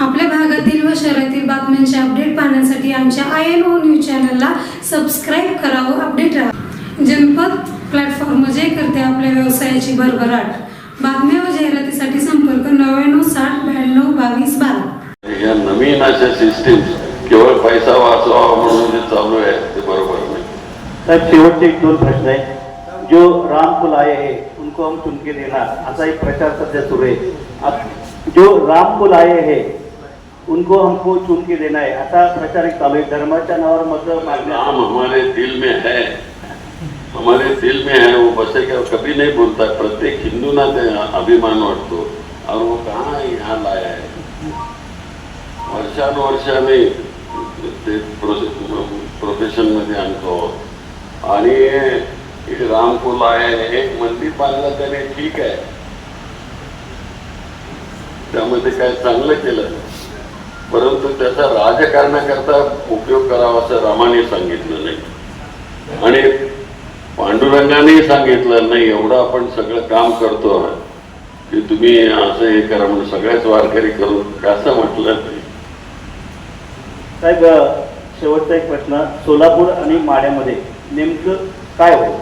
आपल्या भागातील व शहरातील बातम्यांचे अपडेट पाहण्यासाठी आमच्या आय एन ओ न्यूज चॅनलला सबस्क्राईब करा व अपडेट राहा. जनपद प्लॅटफॉर्म जे करते आपल्या व्यवसायाची भरभराट. बातम्या व जाहिरातीसाठी संपर्क नव्याण्णव साठ ब्याण्णव बावीस बारा. या नवीन अशा सिस्टीम केवळ पैसा वाचवावा म्हणून जे चालू आहे ते बरोबर नाही साहेब शेवटचे एक दोन प्रश्न आहे. जो राम पुल आए है उनको हम चुन के देना असा एक प्रचार सध्या सुरू आहे. जो राम पुल आए है उनको हमको चुन के देना है। असा प्रचार एक चालू आहे धर्माच्या नावावर मत नाम हमारे दिल में है। हमारे दिल में है वो बसे का कभी नहीं बोलता। प्रत्येक हिंदू ना अभिमान वाटतो और वो कहाँ यहाँ लाया है? वर्षानुवर्षाने ते प्रोफेशनमध्ये आणतो आणि हे रामकुल आहे एक मंदिर बांधलं त्याने ठीक आहे त्यामध्ये काय चांगलं केलं? परंतु त्याचा राजकारणाकरता उपयोग करावा असं रामाने सांगितलं नाही. आणि पांडुरंगाने सांगितलं नाही एवढं आपण सगळं काम करतो की तुम्ही असं हे करा म्हणून सगळ्याच वारकरी करून कसं म्हटलं साहेब शेवटचा एक प्रश्न. सोलापूर आणि माड्यामध्ये नेमकं काय होईल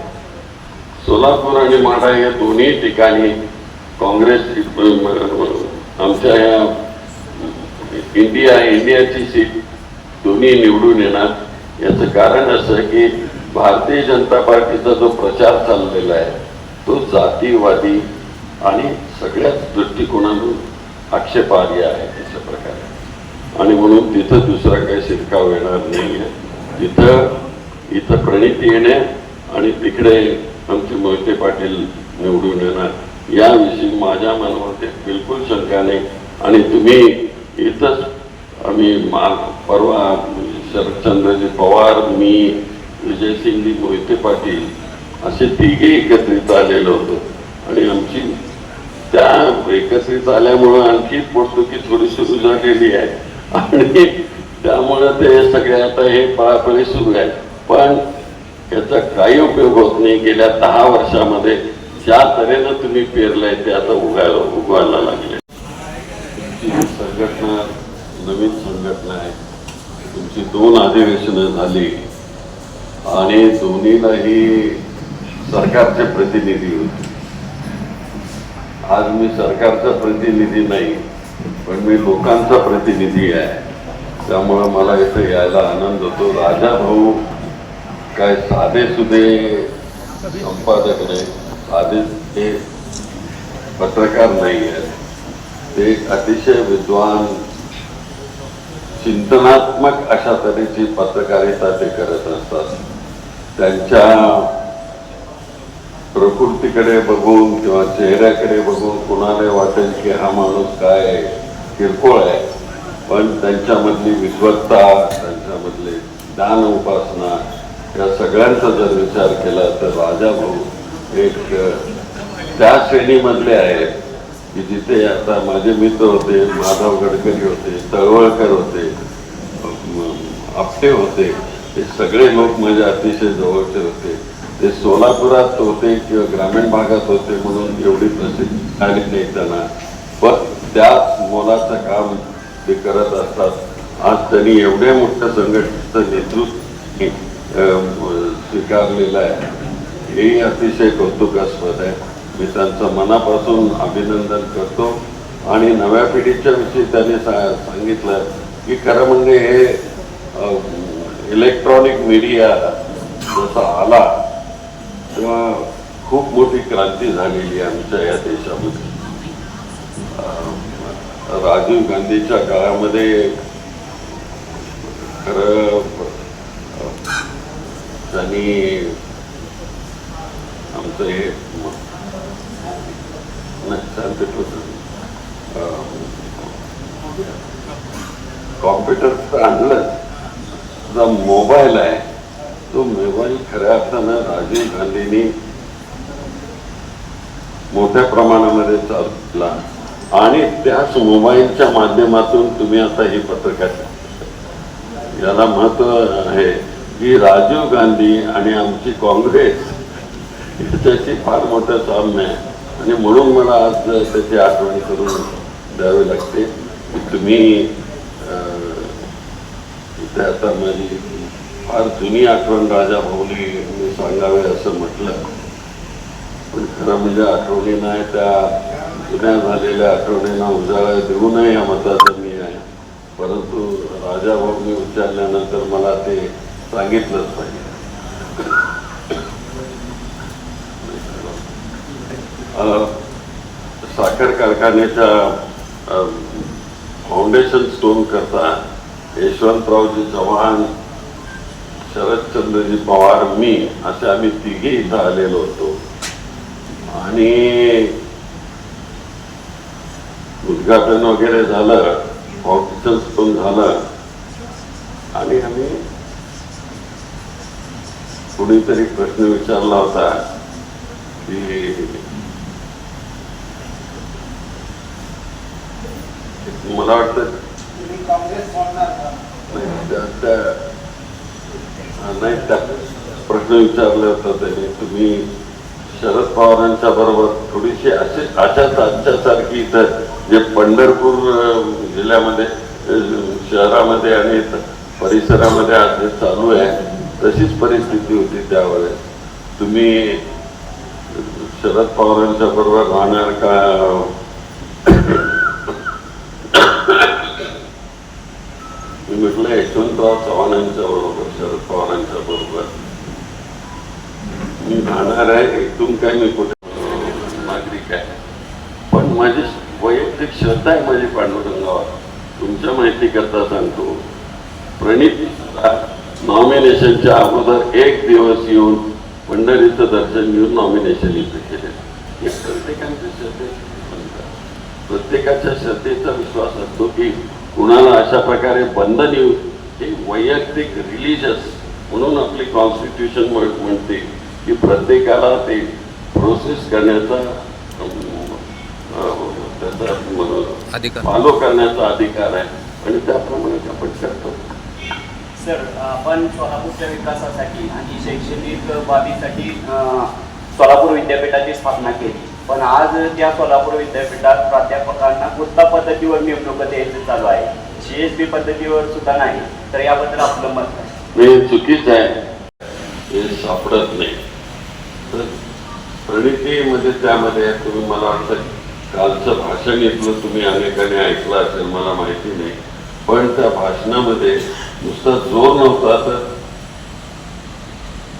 सोलापूर आणि माढा या दोन्ही ठिकाणी काँग्रेस आमच्या या इंडिया इंडियाची सीट दोन्ही निवडून येणार. याचं कारण असं की भारतीय जनता पार्टीचा जो प्रचार चाललेला आहे तो जातीवादी आणि सगळ्याच दृष्टिकोनातून आक्षेपार्ह आहे अशा प्रकारे. आणि म्हणून तिथं दुसरा काही शिरकाव येणार नाही आहे तिथं इथं प्रणिती येणे आणि तिकडे आमचे मोहिते पाटील निवडून येणार. याविषयी माझ्या मनामध्ये बिलकुल शंका नाही. आणि तुम्ही इथंच आम्ही मा परवा शरदचंद्रजी पवार मी विजयसिंगजी मोहिते पाटील असे तिघे एकत्रित आलेलो होतो. आणि आमची त्या एकत्रित आल्यामुळं आणखी पोटदुखी थोडीशी सुरू आहे. आणि त्यामुळं ते सगळे आता हे पळापळी सुरू आहे. पण याचा काही उपयोग होत नाही. गेल्या दहा वर्षामध्ये ज्या तऱ्हेनं तुम्ही पेरलंय ते आता उगायला उगवायला लागेल. संघटना नवीन संघटना आहे. तुमची दोन अधिवेशनं झाली. आणि दोन्हीलाही सरकारचे प्रतिनिधी होते. आज मी सरकारचा प्रतिनिधी नाही पण मी लोकांचा प्रतिनिधी आहे. त्यामुळं मला इथं यायला आनंद होतो. राजा भाऊ काय साधे सुधे संपादक नाही. साधे ते पत्रकार नाही आहेत. ते एक अतिशय विद्वान चिंतनात्मक अशा तऱ्हेची पत्रकारिता ते करत असतात. त्यांच्या प्रकृतीकडे बघून किंवा चेहऱ्याकडे बघून कुणाला वाटेल की हा माणूस काय किरकोळ आहे. पण त्यांच्यामधली विद्वत्ता त्यांच्यामधली ज्ञान उपासना या सगळ्यांचा जर विचार केला तर राजा भाऊ एक त्या श्रेणीमधले आहेत. की जिथे आता माझे मित्र होते माधव गडकरी होते तळवळकर होते आपटे होते हे सगळे लोक माझे अतिशय जवळचे होते. ते सोलापुरात होते किंवा ग्रामीण भागात होते म्हणून एवढी प्रसिद्धी झाली नाही त्यांना. पण त्याच मोलाचं काम ते करत असतात. आज त्यांनी एवढ्या मोठ्या संघटनेचं नेतृत्व स्वीकारलेलं आहे. हे अतिशय कौतुकास्पद आहे. मी त्यांचं मनापासून अभिनंदन करतो. आणि नव्या पिढीच्या विषयी त्यांनी सा- सांगितलं की खरं म्हणजे हे इलेक्ट्रॉनिक मीडिया जसा आला तेव्हा खूप मोठी क्रांती झालेली आमच्या या देशामध्ये. राजीव गांधीच्या काळामध्ये खरं त्यांनी आमचं हे कॉम्प्युटर तर आणलं जो मोबाईल आहे तो मोबाईल खऱ्या अर्थानं राजीव गांधींनी मोठ्या प्रमाणामध्ये चालला आणि त्याच मोबाईलच्या माध्यमातून तुम्ही आता ही पत्रकार याला महत्त्व आहे की राजीव गांधी आणि आमची काँग्रेस याच्याशी फार मोठं साम्य आहे. आणि म्हणून मला आज त्याची आठवण करून द्यावी लागते की तुम्ही इथे आता माझी फार जुनी आठवण राजा भाऊली मी सांगावे असं म्हटलं. पण खरं म्हणजे आठवणी नाही त्या जुन्या झालेल्या आठवणींना उजाळा देऊ नये या मताचा मी आहे. परंतु राजा भाऊनी उच्चारल्यानंतर मला ते सांगितलंच पाहिजे. साखर कारखान्याच्या फाउंडेशन स्टोन करता यशवंतरावजी चव्हाण शरदचंद्रजी पवार मी असे आम्ही तिघे इथं आलेलो होतो. आणि उद्घाटन वगैरे झालं फाउंडेशन स्टोन झालं आणि आम्ही कुणीतरी प्रश्न विचारला होता की मला वाटतं? नाही, त्या- प्रश्न विचारले होता त्यांनी. तुम्ही शरद पवारांच्या बरोबर थोडीशी अशी अशाच आजच्यासारखी इथं जे पंढरपूर जिल्ह्यामध्ये शहरामध्ये आणि परिसरामध्ये आज जे चालू आहे तशीच परिस्थिती होती त्यावेळेस. तुम्ही शरद पवारांच्या बरोबर राहणार का मी म्हटलं चव्हाणांच्या बरोबर शरद पवारांच्या बरोबर मी राहणार आहे इथून काय मी कुठे नागरिक आहे पण माझी वैयक्तिक श्रद्धा आहे माझी पांडुरंगावर तुमच्या माहिती करता सांगतो प्रणित नॉमिनेशनच्या अगोदर एक दिवस येऊन पंढरीचं दर्शन घेऊन नॉमिनेशन इथे केले हे प्रत्येकाच्या श्रद्धेचं प्रत्येकाच्या श्रद्धेचा विश्वास असतो की कुणाला अशा प्रकारे बंधन येऊ हे वैयक्तिक रिलिजियस म्हणून आपली कॉन्स्टिट्यूशन म्हणते की प्रत्येकाला ते प्रोसेस करण्याचा त्याचा. फॉलो करण्याचा अधिकार आहे. आणि त्याप्रमाणे आपण करतो. सर आपण सोलापूरच्या विकासासाठी आणि शैक्षणिक बाबीसाठी सोलापूर विद्यापीठाची स्थापना केली. पण आज त्या सोलापूर विद्यापीठात प्राध्यापकांना गुत्ता पद्धतीवर नेमणूक द्यायचं चालू आहे. सीएसबी पद्धतीवर सुद्धा नाही तर याबद्दल आपलं मत काय? हे चुकीचं आहे. हे सापडत नाही. तर प्रणितीमध्ये त्यामध्ये तुम्ही मला वाटतं कालचं भाषण घेतलं तुम्ही अनेकांनी ऐकलं असेल मला माहिती नाही. पण त्या भाषणामध्ये नुसता जोर नव्हता तर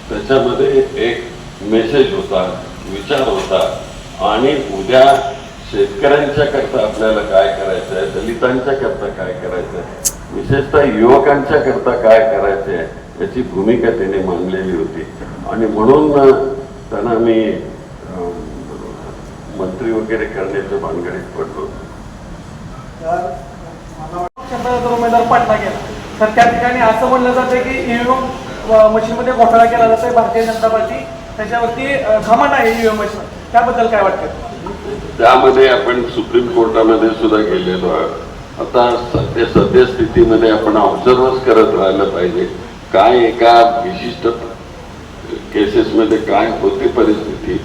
त्याच्यामध्ये एक मेसेज होता विचार होता. आणि उद्या शेतकऱ्यांच्या करता आपल्याला काय करायचं आहे दलितांच्या करता काय करायचं आहे विशेषतः युवकांच्या करता काय करायचं आहे याची भूमिका त्याने मांडलेली होती. आणि म्हणून त्यांना मी मंत्री वगैरे करण्याच्या भानगडीत पडलो. उमेदवार पडला गेला. तर त्या ठिकाणी असं म्हणलं जातं की ईव्हीएम मशीनमध्ये घोटाळा केला जातोय भारतीय जनता पार्टी त्याच्यावरती घमंड आहे ईव्हीएम मशीन. त्याबद्दल काय वाटतं? त्यामध्ये आपण सुप्रीम कोर्टामध्ये सुद्धा गेलेलो आहोत. आता सध्या सद्यस्थितीमध्ये आपण ऑब्झर्वच करत राहिलं पाहिजे. काय एका विशिष्ट केसेसमध्ये काय होती परिस्थिती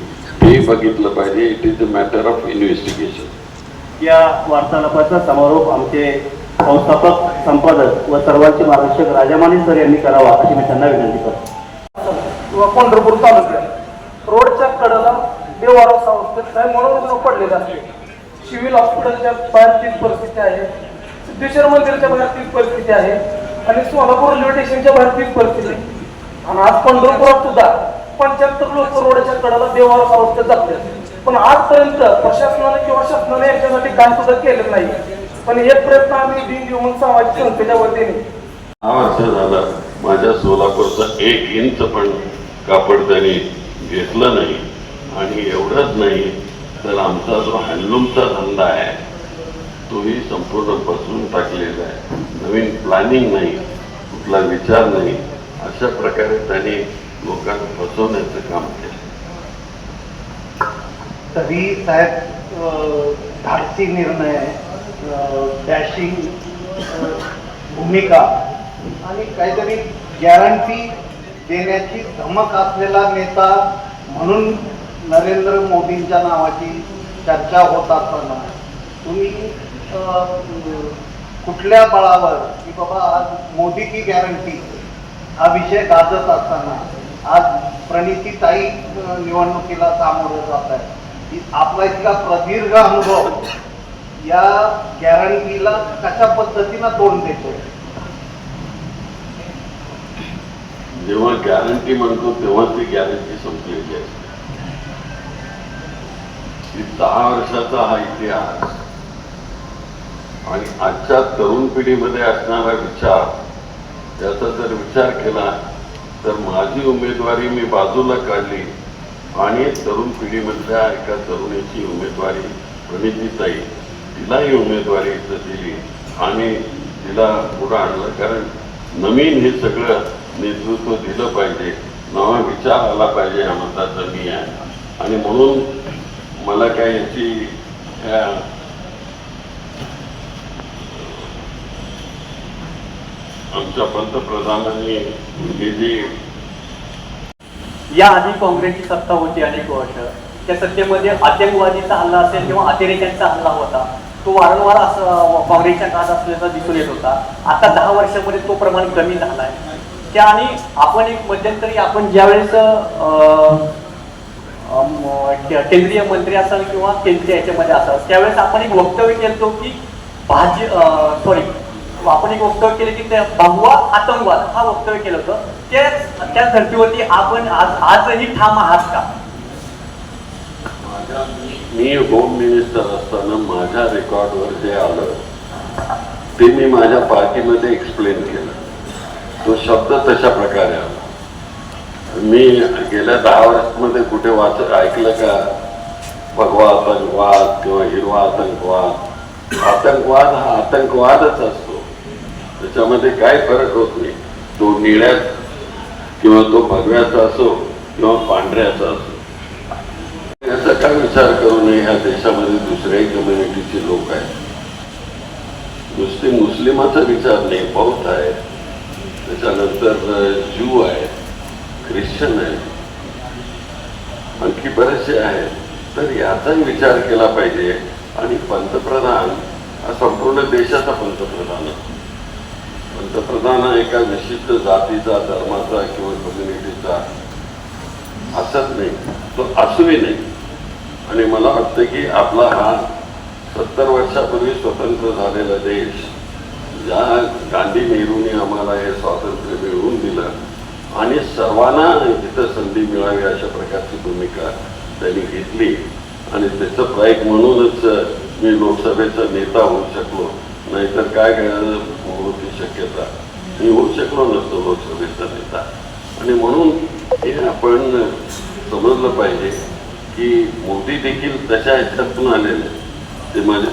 ते बघितलं पाहिजे. It is a matter of investigation या वार्तालापाचा समारोप आमचे संस्थापक संपादक व सर्वांचे मार्गदर्शक राजामानी सर यांनी करावा अशी मी त्यांना विनंती करतो. पंढरपूर तालुक्यात रोडच्या कडेला देवारा आहे काय मनोरुग्ण पडलेले असते सिव्हिल हॉस्पिटलच्या बाहेर तीच परिस्थिती आहे सिद्धेश्वर मंदिरच्या बाहेर तीच परिस्थिती आहे आणि सोलापूर रेल्वे स्टेशनच्या बाहेर तीच परिस्थिती आणि आज पंढरपुरात सुद्धा पंच्याहत्तर लोक रोडच्या कडाला देवारा संस्थेत जातात. पण आजपर्यंत प्रशासनाने किंवा शासनाने याच्यासाठी काय सुद्धा केलेलं नाही. पण एक प्रयत्न आम्ही दिन ह्युमन सामाजिक संस्थेच्या वतीने माझ्या सोलापूरचा एक इंच पण कापड त्यांनी घेतलं नाही. आणि एवढंच नाही तर आमचा जो हँडलूमचा धंदा आहे तोही संपूर्ण बसवून टाकलेला आहे. नवीन प्लॅनिंग नाही कुठला विचार नाही. अशा प्रकारे त्यांनी लोकांना फसवण्याचं काम केलं. तरी साहेब धाडसी निर्णय डॅशिंग भूमिका आणि काहीतरी गॅरंटी देण्याची धमक असलेला नेता म्हणून नरेंद्र मोदींच्या नावाची चर्चा होत असताना तुम्ही कुठल्या बळावर की बाबा आज मोदी की गॅरंटी हा विषय गाजत असताना आज प्रणिती ताई निवडणुकीला सामोरं जात आहे आपला इतका प्रदीर्घ अनुभव या गॅरंटीला कशा पद्धतीनं तोंड देतोय? जेव्हा गॅरंटी म्हणतो तेव्हा ती गॅरंटी संपलेली असते. दहा वर्षाचा हा इतिहास. आणि आजच्या तरुण पिढीमध्ये असणारा विचार याचा जर विचार केला तर माझी उमेदवारी मी बाजूला काढली आणि तरुण पिढीमधल्या एका तरुणीची उमेदवारी प्रणितीताई तिलाही उमेदवारी इथं दिली आणि तिला पुढं आणलं. कारण नवीन हे सगळं नेतृत्व दिलं पाहिजे नवा विचार आला पाहिजे हा मताचा मी आहे. आणि म्हणून मला काय याची आमच्या पंतप्रधानांनी हे जी या आधी काँग्रेसची सत्ता होती अनेक वर्ष. त्या सत्तेमध्ये आतंकवादीचा हल्ला असेल किंवा अतिरेक्यांचा हल्ला होता तो वारंवार असं काँग्रेसच्या काळात असल्याचा दिसून येत होता. आता दहा वर्षामध्ये तो प्रमाण कमी झाला आहे त्या आणि आपण एक मध्यंतरी आपण ज्यावेळेस वेळेस अं, केंद्रीय मंत्री असाल किंवा केंद्रीय याच्यामध्ये असाल त्यावेळेस आपण एक वक्तव्य केलं की भाजी सॉरी आपण एक वक्तव्य केलं की भगवा आतंकवाद हा वक्तव्य केलं होतं. त्याच त्या धर्तीवरती आपण आज आजही ठाम आहात का? माझ्या मी होम मिनिस्टर असताना माझ्या रेकॉर्डवर जे आलं ते मी माझ्या पार्टीमध्ये एक्सप्लेन केलं. तो शब्द तशा प्रकारे आला. मी गेल्या दहा वर्षामध्ये कुठे वाच ऐकलं का? भगवा आतंकवाद किंवा हिरवा आतंकवाद. आतंकवाद हा आतंकवादच असतो. त्याच्यामध्ये काय फरक होत नाही. तो निळ्या किंवा तो भगव्याचा असो किंवा पांढऱ्याचा असो. याचा काय विचार करू नये? ह्या देशामध्ये दुसऱ्याही कम्युनिटीचे लोक आहेत. नुसते मुस्लिमाचा विचार नाही. बौद्ध आहे त्याच्यानंतर ज्यू आहे ख्रिश्चन आहे. आणखी बरेचसे आहेत. तर याचाही विचार केला पाहिजे. आणि पंतप्रधान हा संपूर्ण देशाचा पंतप्रधान पंतप्रधान हा एका विशिष्ट जातीचा धर्माचा किंवा कम्युनिटीचा असत नाही. तो असूही नाही. आणि मला वाटतं की आपला हा सत्तर वर्षापूर्वी स्वतंत्र झालेला देश ज्या गांधी नेहरूंनी आम्हाला हे स्वातंत्र्य मिळवून दिलं आणि सर्वांना तिथं संधी मिळावी अशा प्रकारची भूमिका त्यांनी घेतली. आणि त्याचं प्राईक म्हणूनच मी लोकसभेचा नेता होऊ शकलो नाहीतर काय होती शक्यता? मी होऊ शकलो नसतो लोकसभेचा नेता. आणि म्हणून हे आपण समजलं पाहिजे की मोदी देखील तशा ह्याच्यातून आलेले ते माझे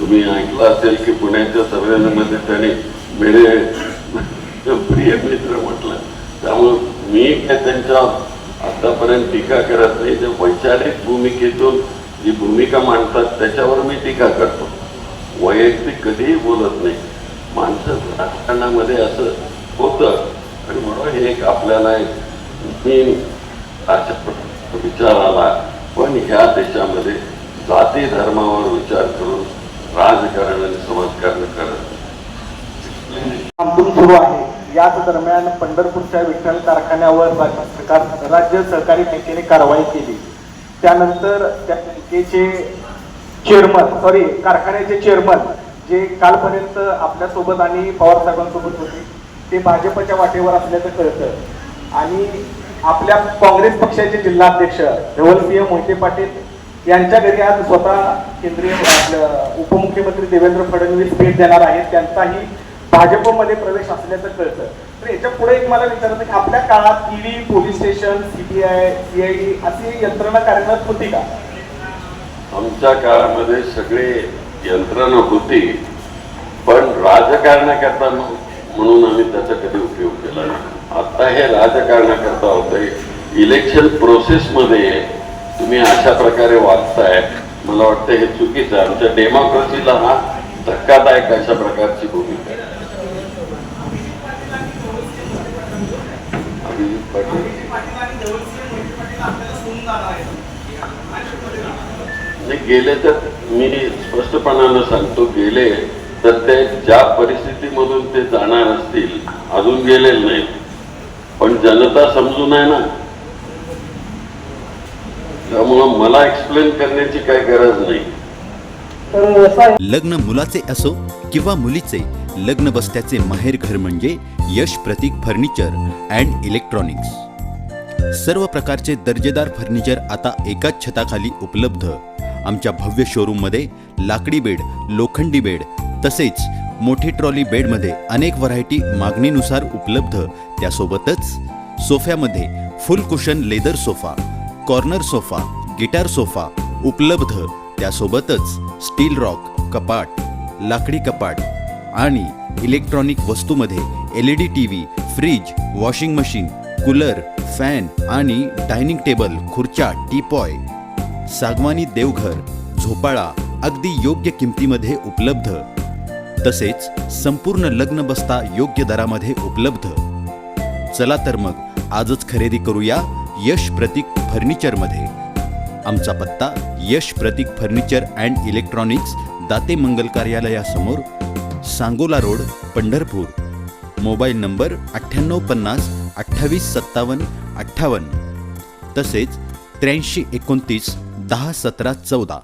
तुम्ही ऐकलं असेल की पुण्याच्या संमेलनामध्ये त्याने मेरे प्रिय मित्र म्हटलं. त्यामुळं मी काय त्यांच्या आतापर्यंत टीका करत नाही. ते वैचारिक भूमिकेतून जी भूमिका मांडतात त्याच्यावर मी टीका करतो. वैयक्तिक कधीही बोलत नाही. माणसं राजकारणामध्ये असं होतं. आणि म्हणून हे एक आपल्याला एक मी अशा विचार आला. पण ह्या देशामध्ये जाती धर्मावर विचार करून राजकारण आणि समाजकारण करत आंदोलन सुरू आहे. याच दरम्यान पंढरपूरच्या विठ्ठल कारखान्यावर राज्य सरकार राज्य सहकारी बँकेने कारवाई केली. त्यानंतर त्या बँकेचे चेअरमन सॉरी कारखान्याचे चेअरमन जे कालपर्यंत आपल्यासोबत आणि पवार साहेबांसोबत होते ते भाजपच्या वाटेवर असल्याचं कळतं. आणि आपल्या काँग्रेस पक्षाचे जिल्हाध्यक्ष धवलसिंह मोहिते पाटील यांच्या घरी आज स्वतः केंद्रीय आपलं उपमुख्यमंत्री देवेंद्र फडणवीस भेट देणार आहेत. त्यांचाही भाजपमध्ये प्रवेश असल्याचं कळतं. तर याच्यापुढे एक मला विचारायचं की आपल्या काळात ED police station CBI CID अशी यंत्रणा कार्यरत होती का? आमच्या काळामध्ये सगळे यंत्रणा होती पण राजकारणाकरता म्हणून आम्ही त्याचा कधी उपयोग केला नाही. आता हे राजकारणाकरता होतंय. इलेक्शन प्रोसेसमध्ये तुम्ही अशा प्रकारे वागताय मला वाटतं हे चुकीचं आहे. आमच्या डेमोक्रेसीला हा धक्कादायक अशा प्रकारची भूमिका आहे अभिजित पाटील नाही गेले तर मी स्पष्टपणानं सांगतो गेले तर ते ज्या परिस्थितीमधून ते जाणार असतील अजून गेलेले नाहीत पण जनता समजून आहे ना. त्यामुळं मला एक्सप्लेन करण्याची काही गरज नाही. लग्न मुलाचे असो किंवा मुलीचे लग्न बसत्याचे माहेर घर म्हणजे Yash Pratik furniture and electronics. सर्व प्रकारचे दर्जेदार फर्निचर आता एकाच छताखाली उपलब्ध. आमच्या भव्य शोरूममध्ये लाकडी बेड लोखंडी बेड तसेच मोठी ट्रॉली बेडमध्ये अनेक व्हरायटी मागणीनुसार उपलब्ध. त्यासोबतच सोफ्यामध्ये full cushion leather sofa corner sofa guitar sofa उपलब्ध. त्यासोबतच स्टील रॉक कपाट लाकडी कपाट आणि electronic वस्तूमध्ये L E D T V fridge washing machine cooler fan आणि डायनिंग टेबल खुर्च्या टीपॉय सागवानी देवघर झोपाळा अगदी योग्य किमतीमध्ये उपलब्ध. तसेच संपूर्ण लग्न बसता योग्य दरामध्ये उपलब्ध. चला तर मग आजच खरेदी करूया यश प्रतीक फर्निचरमध्ये आमचा पत्ता Yash Pratik furniture and electronics Date Mangal कार्यालयासमोर Sangola road Pandharpur. Mobile number अठ्ठ्याण्णव पन्नास अठ्ठावीस सत्तावन्न अठ्ठावन्न. तसेच त्र्याऐंशी एकोणतीस दहा सतरा चौदा.